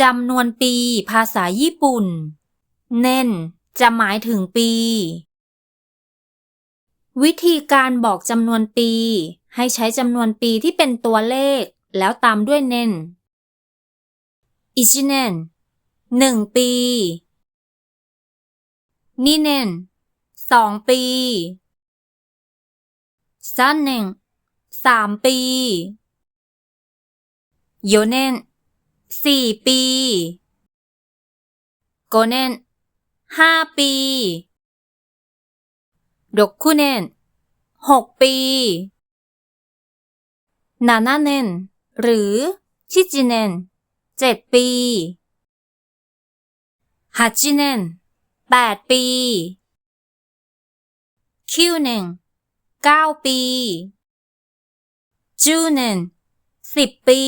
จำนวนปีภาษาญี่ปุ่น เน่น จะหมายถึงปี วิธีการบอกจำนวนปี ให้ใช้จำนวนปีที่เป็นตัวเลข แล้วตามด้วยเน่นอิชิเน่นหนึ่งปีนิเน่นสองปีซันเน่นสามปีโยเน่น สี่ปีโกเน่นห้าปีดกคุเน่นหกปีนานาเน่นหรือชิจิเน่นเจ็ดปีฮัจิเน่นแปดปีคิวเน่นเก้าปีจูเน่นสิบปี